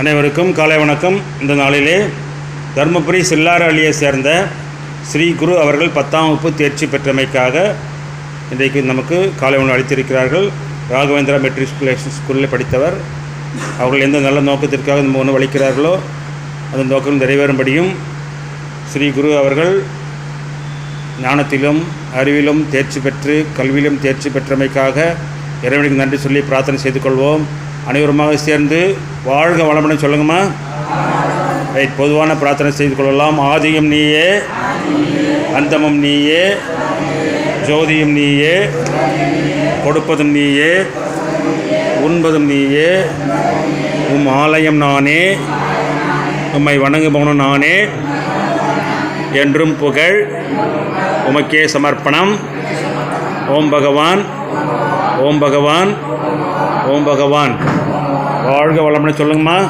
அனைவருக்கும் காலை வணக்கம். இந்த நாளிலே தருமபுரி சில்லாறு அள்ளியை சேர்ந்த ஸ்ரீ குரு அவர்கள் பத்தாம் வகுப்பு தேர்ச்சி பெற்றமைக்காக இன்றைக்கு நமக்கு காலை உணவு அளித்திருக்கிறார்கள். ராகவேந்திரா மெட்ரிகுலேஷன் ஸ்கூலில் படித்தவர். அவர்கள் எந்த நல்ல நோக்கத்திற்காக நம்ம உணவு அளிக்கிறார்களோ அந்த நோக்கம் நிறைவேறும்படியும் ஸ்ரீ குரு அவர்கள் ஞானத்திலும் அறிவிலும் தேர்ச்சி பெற்று கல்வியிலும் தேர்ச்சி பெற்றமைக்காக இறைவனுக்கு நன்றி சொல்லி பிரார்த்தனை செய்து கொள்வோம். அனைவருமாக சேர்ந்து வாழ்க வளமுடன் சொல்லுங்கம்மா. ரைட் பொதுவான பிரார்த்தனை செய்து கொள்ளலாம். ஆதியும் நீயே. அந்தமும் நீயே. ஜோதியும் நீயே. கொடுப்பதும் நீயே. உண்பதும் நீயே. உம் ஆலயம் நானே. உம்மை வணங்குபவனும் நானே. என்றும் புகழ் உமக்கே சமர்ப்பணம். ஓம் பகவான். ஓம் பகவான். ஓம் பகவான். வாழ்க வளமுடன் சொல்லுங்கம்மா.